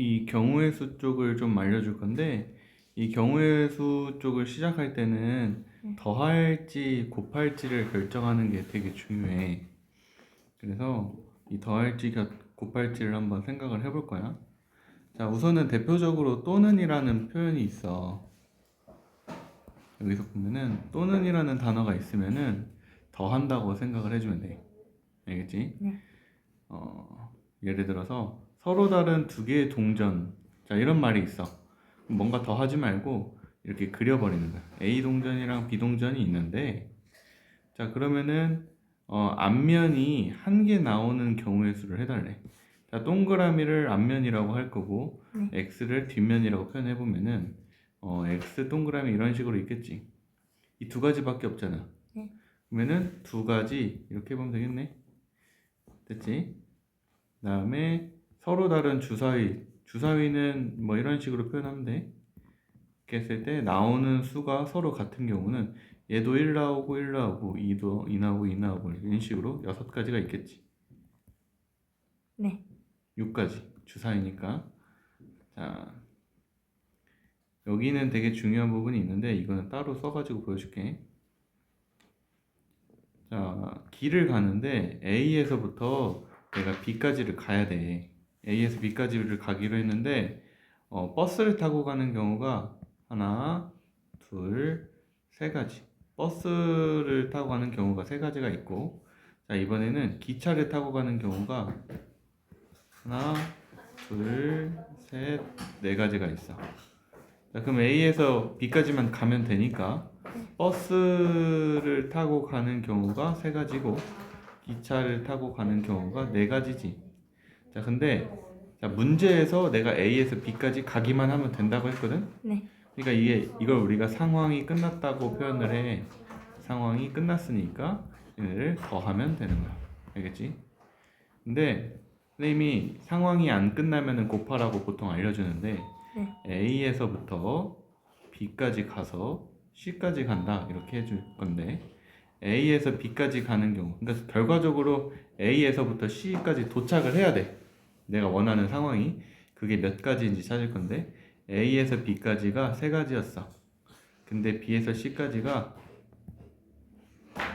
이 경우의 수 쪽을 좀 알려줄 건데 이 경우의 수 쪽을 시작할 때는 네. 더할지 곱할지를 결정하는 게 되게 중요해. 그래서 이 더할지 겨- 곱할지를 한번 생각을 해볼 거야. 자, 우선은 대표적으로 또는이라는 표현이 있어. 여기서 보면은 또는이라는 단어가 있으면은 더한다고 생각을 해주면 돼. 알겠지? 네. 어, 예를 들어서 서로 다른 두 개의 동전. 자, 이런 말이 있어. 뭔가 더 하지 말고 이렇게 그려버리는 거야. A 동전이랑 B 동전이 있는데, 자, 그러면은, 어, 앞면이 한 개 나오는 경우의 수를 해달래. 자, 동그라미를 앞면이라고 할 거고, 네. X를 뒷면이라고 표현해보면은, 어, X 동그라미 이런 식으로 있겠지. 이 두 가지밖에 없잖아. 네. 그러면은 두 가지 이렇게 보면 되겠네. 됐지? 그다음에 서로 다른 주사위. 주사위는 뭐 이런 식으로 표현하면 돼. 이렇게 했을 때 나오는 수가 서로 같은 경우는 얘도 1 나오고 1 나오고 2도 2 나오고 2 나오고 이런 식으로 여섯 가지가 있겠지. 네. 6가지 주사위니까. 자, 여기는 되게 중요한 부분이 있는데 이거는 따로 써가지고 보여줄게. 자, 길을 가는데 A에서부터 내가 B까지를 가야 돼. A에서 B까지를 가기로 했는데 어, 버스를 타고 가는 경우가 하나, 둘, 세 가지. 버스를 타고 가는 경우가 세 가지가 있고, 자 이번에는 기차를 타고 가는 경우가 하나, 둘, 셋, 네 가지가 있어. 자, 그럼 A에서 B까지만 가면 되니까 버스를 타고 가는 경우가 세 가지고 기차를 타고 가는 경우가 네 가지지. 자, 근데 자, 문제에서 내가 A에서 B까지 가기만 하면 된다고 했거든. 네. 그러니까 이게 이걸 우리가 상황이 끝났다고 표현을 해. 상황이 끝났으니까 얘네를 더하면 되는 거야. 알겠지? 근데 선생님이 상황이 안 끝나면은 곱하라고 보통 알려주는데 네. A에서부터 B까지 가서 C까지 간다 이렇게 해줄 건데 A에서 B까지 가는 경우 그러니까 결과적으로 A에서부터 C까지 도착을 해야 돼 내가 원하는 상황이 그게 몇 가지인지 찾을 건데 A에서 B까지가 세 가지였어 근데 B에서 C까지가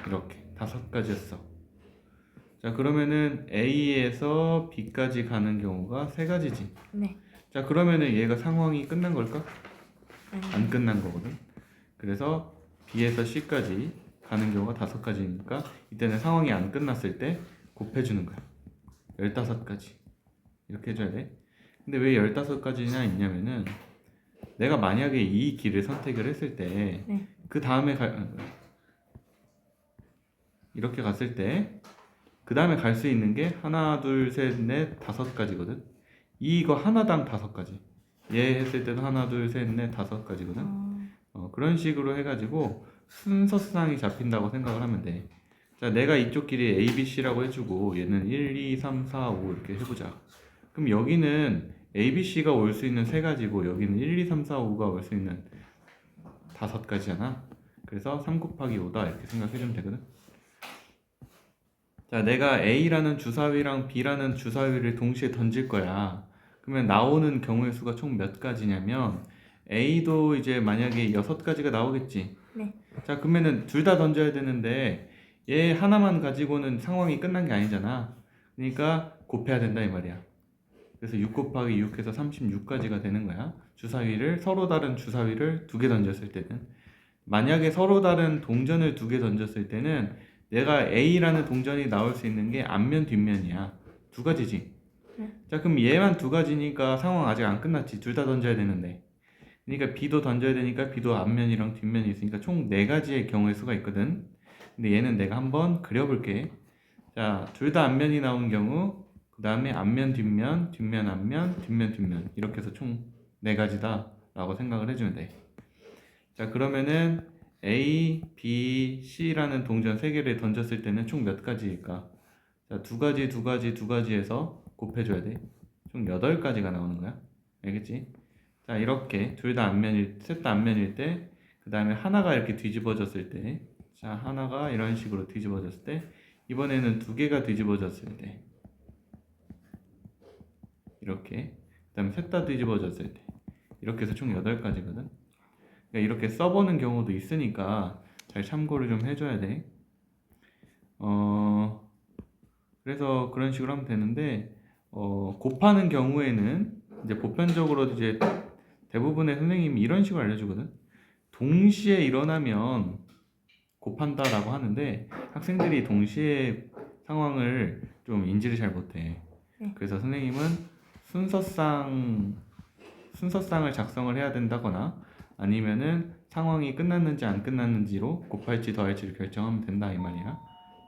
이렇게 다섯 가지였어 자 그러면은 A에서 B까지 가는 경우가 세 가지지 네. 자 그러면은 얘가 상황이 끝난 걸까? 아니. 안 끝난 거거든. 그래서 B에서 C까지 가는 경우가 다섯 가지니까 이때는 상황이 안 끝났을 때 곱해주는 거야. 열다섯 가지 이렇게 해줘야 돼. 근데 왜 열다섯 가지나 있냐면은 내가 만약에 이 길을 선택을 했을 때그 네. 다음에 갈 이렇게 갔을 때 그 다음에 갈 수 있는 게 하나 둘 셋 넷 다섯 가지거든. 이거 하나당 다섯 가지. 얘 했을 때도 하나 둘 셋 넷 다섯 가지거든. 어, 어, 그런 식으로 해가지고 순서상이 잡힌다고 생각을 하면 돼. 자, 내가 이쪽 길이 A, B, C라고 해주고 얘는 1, 2, 3, 4, 5 이렇게 해보자. 그럼 여기는 A, B, C가 올 수 있는 세 가지고 여기는 1, 2, 3, 4, 5가 올 수 있는 다섯 가지잖아. 그래서 3 곱하기 5다 이렇게 생각해주면 되거든. 자, 내가 A라는 주사위랑 B라는 주사위를 동시에 던질 거야. 그러면 나오는 경우의 수가 총 몇 가지냐면 A도 이제 만약에 여섯 가지가 나오겠지. 네. 자, 그러면은 둘 다 던져야 되는데 얘 하나만 가지고는 상황이 끝난 게 아니잖아. 그러니까 곱해야 된다 이 말이야. 그래서 6 곱하기 6해서 36까지가 되는 거야. 주사위를 서로 다른 주사위를 두 개 던졌을 때는 만약에 서로 다른 동전을 두 개 던졌을 때는 내가 A라는 동전이 나올 수 있는 게 앞면 뒷면이야. 두 가지지. 네. 자, 그럼 얘만 두 가지니까 상황 아직 안 끝났지. 둘 다 던져야 되는데. 그러니까 B도 던져야 되니까 B도 앞면이랑 뒷면이 있으니까 총 네 가지의 경우의 수가 있거든. 근데 얘는 내가 한번 그려볼게. 자, 둘 다 앞면이 나온 경우, 그 다음에 앞면, 뒷면, 뒷면, 앞면, 뒷면, 뒷면. 이렇게 해서 총 네 가지다 라고 생각을 해주면 돼. 자, 그러면은 A, B, C라는 동전 세 개를 던졌을 때는 총 몇 가지일까? 자, 두 가지, 두 가지, 두 가지에서 곱해줘야 돼. 총 여덟 가지가 나오는 거야. 알겠지? 자, 이렇게 둘 다 앞면일, 셋 다 앞면일 때, 그 다음에 하나가 이렇게 뒤집어졌을 때, 자, 하나가 이런 식으로 뒤집어졌을 때, 이번에는 두 개가 뒤집어졌을 때, 이렇게. 그다음에 셋 다 뒤집어졌을 때 이렇게 해서 총 8가지거든. 그러니까 이렇게 써보는 경우도 있으니까 잘 참고를 좀 해줘야 돼. 어 그래서 그런 식으로 하면 되는데 어 곱하는 경우에는 이제 보편적으로 이제 대부분의 선생님이 이런 식으로 알려주거든. 동시에 일어나면 곱한다라고 하는데 학생들이 동시에 상황을 좀 인지를 잘 못해. 네. 그래서 선생님은 순서상 순서상을 작성을 해야 된다거나 아니면은 상황이 끝났는지 안 끝났는지로 곱할지 더할지를 결정하면 된다 이 말이야.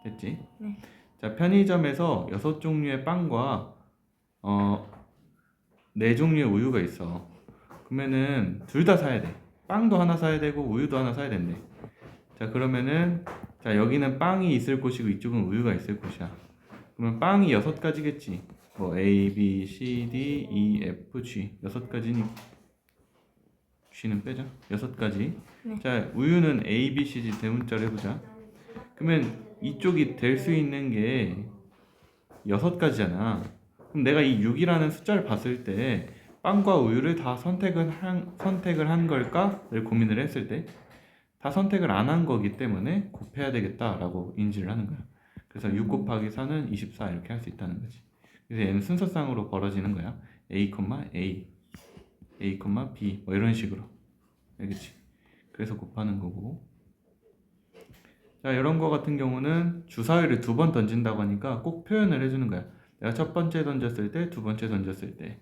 됐지? 네. 자 편의점에서 여섯 종류의 빵과 어 네 종류의 우유가 있어. 그러면은 둘 다 사야 돼. 빵도 하나 사야 되고 우유도 하나 사야 된대. 자 그러면은 자 여기는 빵이 있을 곳이고 이쪽은 우유가 있을 곳이야. 그러면 빵이 여섯 가지겠지. 뭐 A, B, C, D, E, F, G 여섯 가지니 G는 빼자. 여섯 가지. 네. 자 우유는 A, B, C, D 대문자로 해보자. 그러면 이쪽이 될 수 있는 게 여섯 가지잖아. 그럼 내가 이 6이라는 숫자를 봤을 때 빵과 우유를 다 선택을 한, 선택을 한 걸까를 고민을 했을 때 다 선택을 안 한 거기 때문에 곱해야 되겠다라고 인지를 하는 거야. 그래서 6 곱하기 4는 24 이렇게 할 수 있다는 거지. 그래서 얘는 순서상으로 벌어지는 거야. A, A, A, B 뭐 이런 식으로. 알겠지? 그래서 곱하는 거고. 자, 이런 거 같은 경우는 주사위를 두 번 던진다고 하니까 꼭 표현을 해주는 거야. 내가 첫 번째 던졌을 때, 두 번째 던졌을 때.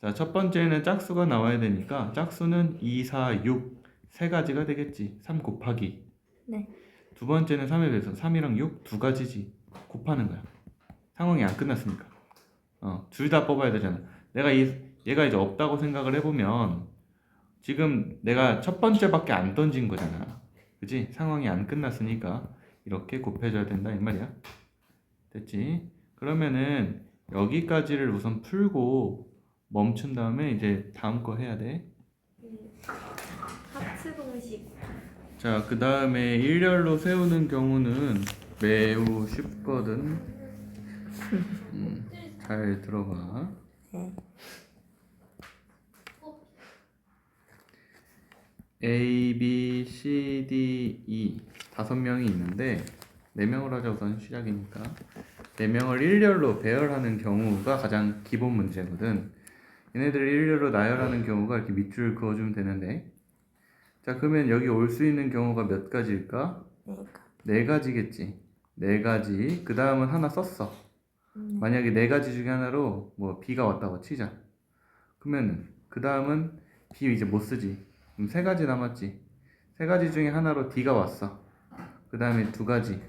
자, 첫 번째는 짝수가 나와야 되니까 짝수는 2, 4, 6 세 가지가 되겠지. 3 곱하기. 네. 두 번째는 3에 비해서 3이랑 6 두 가지지. 곱하는 거야. 상황이 안 끝났으니까. 어, 둘 다 뽑아야 되잖아. 내가 이 얘가 이제 없다고 생각을 해보면 지금 내가 첫 번째밖에 안 던진 거잖아. 그지? 상황이 안 끝났으니까 이렇게 곱해줘야 된다 이 말이야. 됐지? 그러면은 여기까지를 우선 풀고 멈춘 다음에 이제 다음 거 해야 돼. 하트 공식. 자, 그 다음에 일렬로 세우는 경우는 매우 쉽거든. 음, 잘 들어봐. 네. A, B, C, D, E 다섯 명이 있는데 네 명을 하자 우선 시작이니까 네 명을 일렬로 배열하는 경우가 가장 기본 문제거든. 얘네들을 일렬로 나열하는 경우가 이렇게 밑줄 그어주면 되는데 자 그러면 여기 올 수 있는 경우가 몇 가지일까? 네. 네 가지겠지. 네 가지. 그 다음은 하나 썼어. 음, 만약에 네 가지 중에 하나로 뭐 B가 왔다고 치자. 그러면 그 다음은 B 이제 못 쓰지. 그럼 세 가지 남았지. 세 가지 중에 하나로 D가 왔어. 그 다음에 두 가지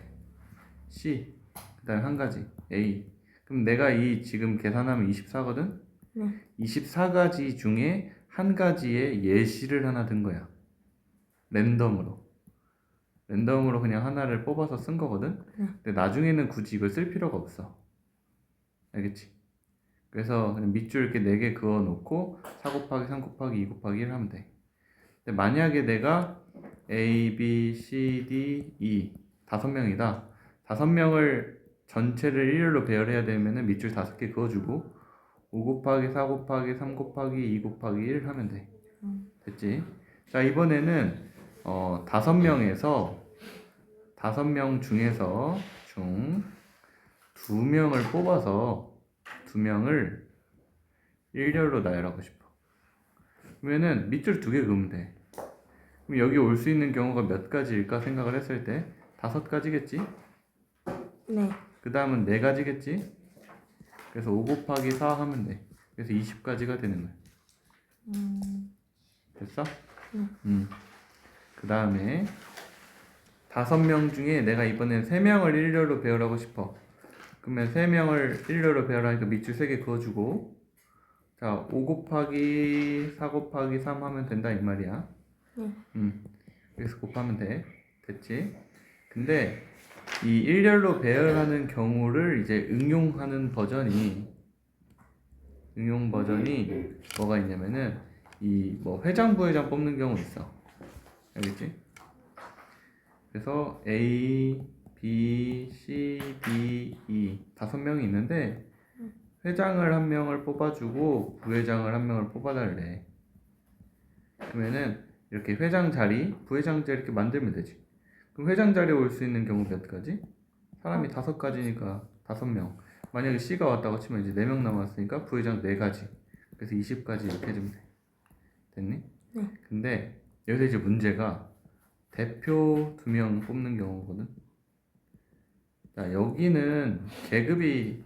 C. 그 다음에 한 가지 A. 그럼 내가 이 지금 계산하면 24거든. 네. 24가지 중에 한 가지의 예시를 하나 든 거야. 랜덤으로. 랜덤으로 그냥 하나를 뽑아서 쓴 거거든. 네. 근데 나중에는 굳이 이걸 쓸 필요가 없어. 알겠지? 그래서 그냥 밑줄 이렇게 4개 그어 놓고 4 곱하기 3 곱하기 2 곱하기 1 하면 돼. 근데 만약에 내가 A, B, C, D, E 다섯 명이다. 다섯 명을 전체를 일렬로 배열해야 되면은 밑줄 다섯 개 그어주고 5 곱하기 4 곱하기 3 곱하기 2 곱하기 1 하면 돼. 음. 됐지? 자 이번에는 어 다섯 명에서 다섯 명 중에서 중 두 명을 뽑아서 두 명을 일렬로 나열하고 싶어. 그러면은 밑줄 두 개 그으면 돼. 그럼 여기 올 수 있는 경우가 몇 가지일까 생각을 했을 때 다섯 가지겠지? 네. 그 다음은 네 가지겠지? 그래서 5 곱하기 4 하면 돼. 그래서 20가지가 되는 거야. 음, 됐어? 네. 음. 그 다음에 다섯 명 중에 내가 이번엔 세 명을 일렬로 배열하고 싶어. 그러면 세 명을 일렬로 배열하니까 밑줄 세개 그어주고 자, 5 곱하기 4 곱하기 3 하면 된다 이 말이야. 네. 음. 여기서 곱하면 돼. 됐지? 근데 이 일렬로 배열하는 경우를 이제 응용하는 버전이 응용 버전이 뭐가 있냐면은 이 뭐 회장 부회장 뽑는 경우 있어. 알겠지? 그래서 A, B, C, D, E 다섯 명이 있는데 회장을 한 명을 뽑아주고 부회장을 한 명을 뽑아달래. 그러면은 이렇게 회장 자리, 부회장 자리 이렇게 만들면 되지. 그럼 회장 자리에 올 수 있는 경우 몇 가지? 사람이 다섯 가지니까 다섯 명. 만약에 C가 왔다고 치면 이제 네 명 남았으니까 부회장 네 가지. 그래서 20가지 이렇게 해주면 돼. 됐니? 네. 근데 여기서 이제 문제가 대표 두 명 뽑는 경우거든. 자, 여기는 계급이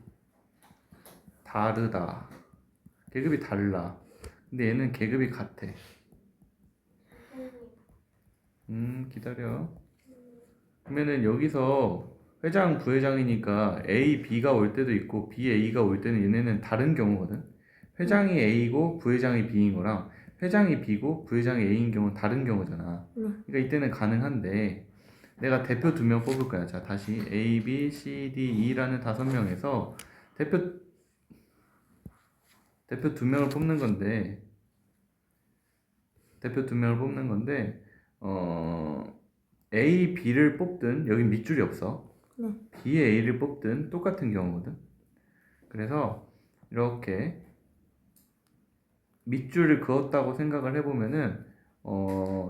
다르다. 계급이 달라. 근데 얘는 계급이 같아. 음, 기다려. 그러면은 여기서 회장, 부회장이니까 A, B가 올 때도 있고 B, A가 올 때는 얘네는 다른 경우거든. 회장이 A고 부회장이 B인 거랑 회장이 B고 부회장이 A인 경우는 다른 경우잖아. 네. 그러니까 이때는 가능한데 내가 대표 두 명 뽑을 거야. 자, 다시 A, B, C, D, E라는 다섯 명에서 대표 대표 두 명을 뽑는 건데 대표 두 명을 뽑는 건데 어 A, B를 뽑든 여기 밑줄이 없어. 네. B, A를 뽑든 똑같은 경우거든. 그래서 이렇게 밑줄을 그었다고 생각을 해보면은 어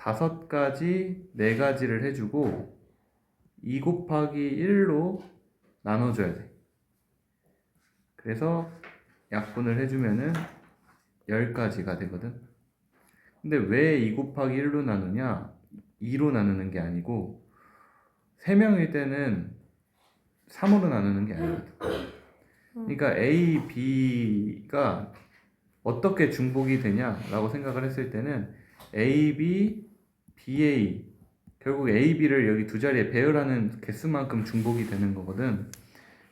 다섯 가지, 네 가지를 해주고 2 곱하기 1로 나눠줘야 돼. 그래서 약분을 해주면은 10가지가 되거든. 근데 왜 2 곱하기 1로 나누냐? 2로 나누는 게 아니고 3명일 때는 3으로 나누는 게 아니거든. 그러니까 A, B가 어떻게 중복이 되냐라고 생각을 했을 때는 A, B, BA 결국 A, B를 여기 두 자리에 배열하는 개수만큼 중복이 되는 거거든.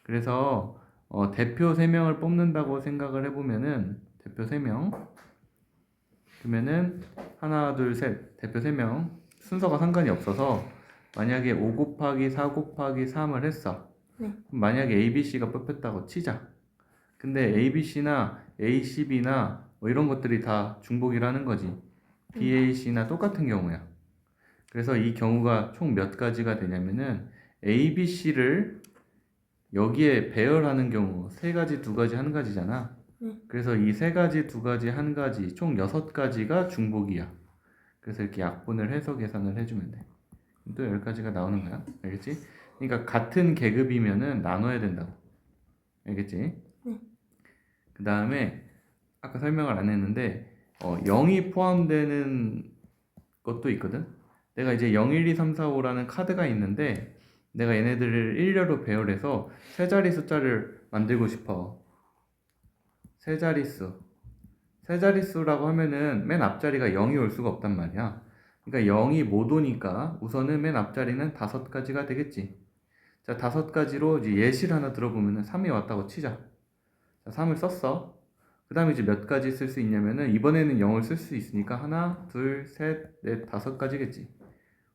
그래서 어, 대표 3명을 뽑는다고 생각을 해보면은 대표 3명 그러면은 하나 둘 셋 대표 3명 순서가 상관이 없어서 만약에 5 곱하기 4 곱하기 3을 했어. 네. 만약에 A, B, C가 뽑혔다고 치자. 근데 A, B, C나 A, C, B나 뭐 이런 것들이 다 중복이라는 거지. B, A, C나 똑같은 경우야. 그래서 이 경우가 총 몇 가지가 되냐면은 A, B, C를 여기에 배열하는 경우 세 가지, 두 가지, 한 가지잖아. 네. 그래서 이 세 가지, 두 가지, 한 가지 총 여섯 가지가 중복이야. 그래서 이렇게 약분을 해서 계산을 해주면 돼. 또 열 가지가 나오는 거야. 알겠지? 그러니까 같은 계급이면은 나눠야 된다고. 알겠지? 네. 그 다음에 아까 설명을 안 했는데 어, 0이 포함되는 것도 있거든. 내가 이제 0, 1, 2, 3, 4, 5라는 카드가 있는데 내가 얘네들을 일렬로 배열해서 세 자리 숫자를 만들고 싶어. 세 자릿수. 세 자릿수라고 하면은 맨 앞자리가 0이 올 수가 없단 말이야. 그러니까 0이 못 오니까 우선은 맨 앞자리는 다섯 가지가 되겠지. 자, 다섯 가지로 이제 예시를 하나 들어보면은 3이 왔다고 치자. 자, 3을 썼어. 그 다음에 이제 몇 가지 쓸 수 있냐면은 이번에는 0을 쓸 수 있으니까 하나, 둘, 셋, 넷, 다섯 가지겠지.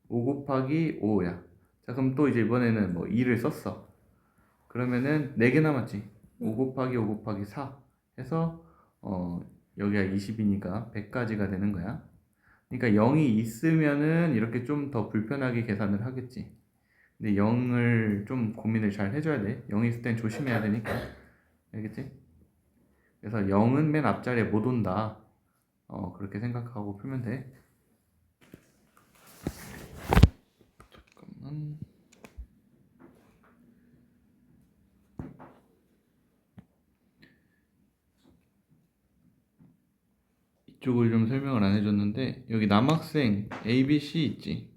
5 곱하기 5야. 자, 그럼 또 이제 이번에는 뭐 2를 썼어. 그러면은 4개 남았지. 5 곱하기 5 곱하기 4 해서 어, 여기가 20이니까 100가지가 되는 거야. 그러니까 0이 있으면은 이렇게 좀 더 불편하게 계산을 하겠지. 근데 0을 좀 고민을 잘 해줘야 돼. 0이 있을 땐 조심해야 되니까. 알겠지? 그래서 0은 맨 앞자리에 못 온다. 어, 그렇게 생각하고 풀면 돼. 잠깐만. 이쪽을 좀 설명을 안 해줬는데 여기 남학생 A, B, C 있지?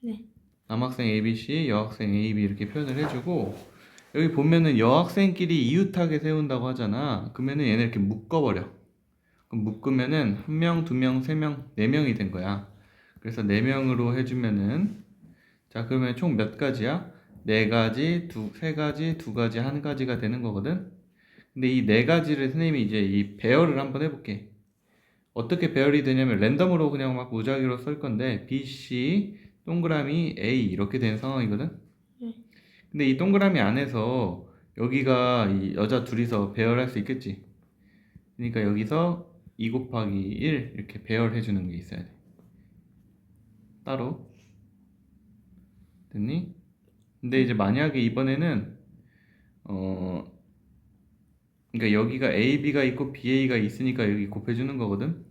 네. 남학생 A, B, C, 여학생 A, B 이렇게 표현을 해주고 여기 보면은 여학생끼리 이웃하게 세운다고 하잖아. 그러면은 얘네 이렇게 묶어버려. 그럼 묶으면은 한 명, 두 명, 세 명, 네 명이 된 거야. 그래서 네 명으로 해주면은 자 그러면 총 몇 가지야? 네 가지, 두, 세 가지, 두 가지, 한 가지가 되는 거거든. 근데 이 네 가지를 선생님이 이제 이 배열을 한번 해볼게. 어떻게 배열이 되냐면 랜덤으로 그냥 막 무작위로 쓸 건데 B, C, 동그라미 A 이렇게 된 상황이거든. 근데 이 동그라미 안에서 여기가 이 여자 둘이서 배열할 수 있겠지. 그러니까 여기서 2 곱하기 1 이렇게 배열해 주는 게 있어야 돼. 따로. 됐니? 근데 이제 만약에 이번에는 어 그러니까 여기가 A, B가 있고 B, A가 있으니까 여기 곱해 주는 거거든.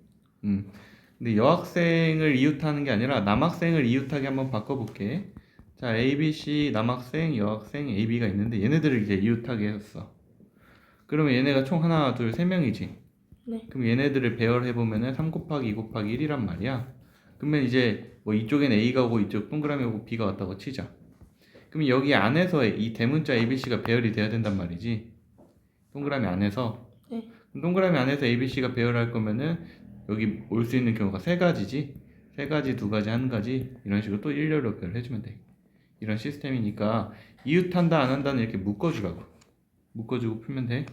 음. 근데 여학생을 이웃하는 게 아니라 남학생을 이웃하게 한번 바꿔 볼게. 자, A, B, C 남학생, 여학생, A, B가 있는데 얘네들을 이제 이웃하게 했어. 그러면 얘네가 총 하나, 둘, 세 명이지. 네. 그럼 얘네들을 배열해 보면은 3 곱하기 2 곱하기 1이란 말이야. 그러면 이제 뭐 이쪽엔 A가 오고 이쪽 동그라미 오고 B가 왔다고 치자. 그럼 여기 안에서 이 대문자 ABC가 배열이 돼야 된단 말이지. 동그라미 안에서. 네. 동그라미 안에서 ABC가 배열할 거면은 여기 올 수 있는 경우가 세 가지지. 세 가지, 두 가지, 한 가지 이런 식으로 또 일렬로 배열해 주면 돼. 이런 시스템이니까 이웃한다 안 한다는 이렇게 묶어주라고. 묶어주고 풀면 돼.